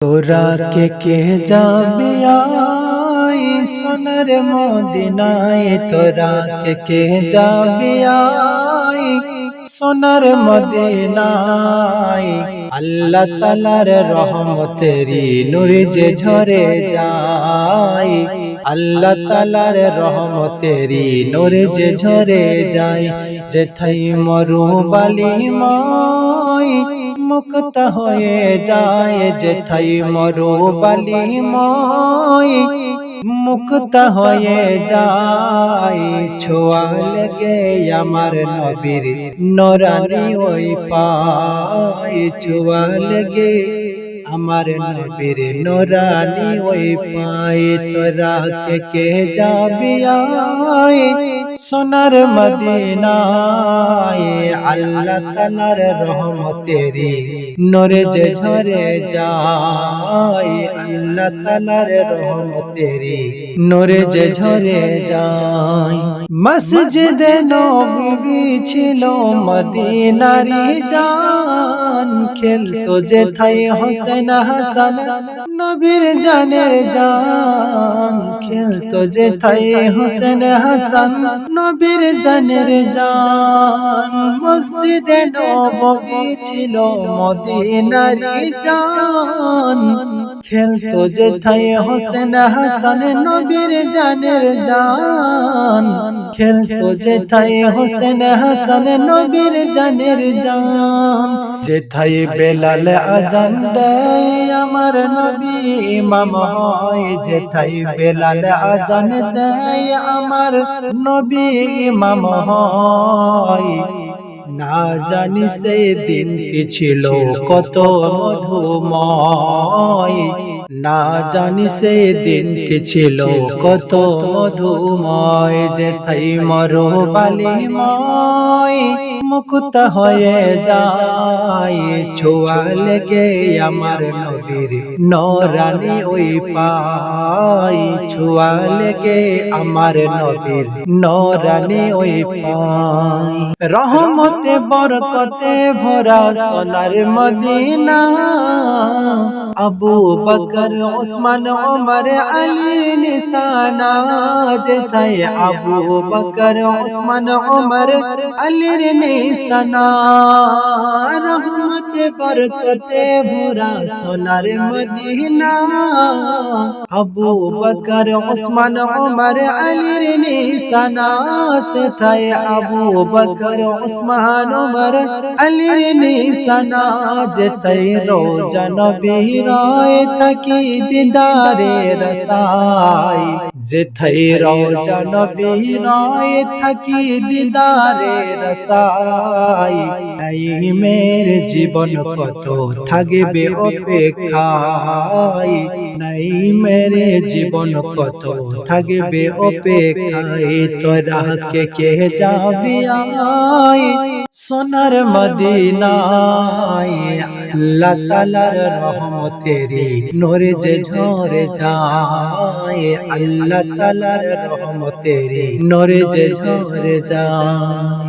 তোরা কে কে যাবে আই সোনার মদিনায়? তোরা কে কে যাবে আই সোনার মদিনায়? আল্লাহ তালার রহমতেরি নূরে যে ঝরে যায়। আল্লাহ তালার রহমতেরি নূরে যে ঝরে যায়। যেথাই মরু বালি মাই মুক্ত হয়ে যায় যেথাই মরু বালি মই মুক্ত হয়ে যায়। ছোয়া লেগে আমার নবীর নরানি ওই পায়। ছোয়া লেগে আমার নবীর নরানি ওই পায় তোরা কে কে যাবি আয়? সোনার মদিনায় আল্লাহ তালার রহমতেরি নরে যে ঝরে যায় আল্লাহ তালার রহমতেরি নরে যে ঝরে যায় মসজিদে নবী ছিল মদিনারি জান, খেলতো যে থাই হোসেন হাসান। নবীর জানের জান, খেলতো যে থাই হোসেন হাসান। নবীর জানের জান, মসজিদে নবী ছিল মদিনারি জান। খেলতো যে থাই হোসেন হাসান, নবীর জানের জান। খেলতো যে থাই হোসেন হাসান নবীর জানের জান যে থাই বেলাল আজান দেয় আমার নবী ইমাম হয়। যে থাই বেলাল আজান দেয় আমার নবী ইমাম হয়। না জানি সেই দিন কি ছিল, কত মধুময়। না জানি সেই দিন কি ছিল, কত মধুময় যে তাই মরো বালিময় মুক্ত হয়ে যায়, ছোয়া লেগে আমার নবীর নরানি ওই পাই ছোয়া লেগে আমার নবীর নরানি ওই পাই রহমতে বরকতে ভরা সোনার Medina Abu Bakr Osman Omar Ali নিশানা যেথায় আবু বকর ওসমান ওমর আলীর নিশানা রহমতে বরকতে ভরা সোনার Medina Abu Bakr Osman Omar আলীর নিশানা সেথায় আবু বকর ওসমান ওমর আলীর নিশানা যেতাই রোজা নবী রয় থাকি দিদারে রসাই। যেথাই রোজা নবী রয় থাকি দিদারে রসাই। এই মের জীবন কত থাকবে অপেক্ষায়। নাই মেরে জীবন কত থাকবে অপেক্ষায়। তোরা কে কে যাবি আয়? সোনার মদিনায় আল্লাহ তালার রহমতেরি নোরে যে ঝরে যায় আল্লাহ তালার রহমতেরি নোরে যে ঝরে যায়।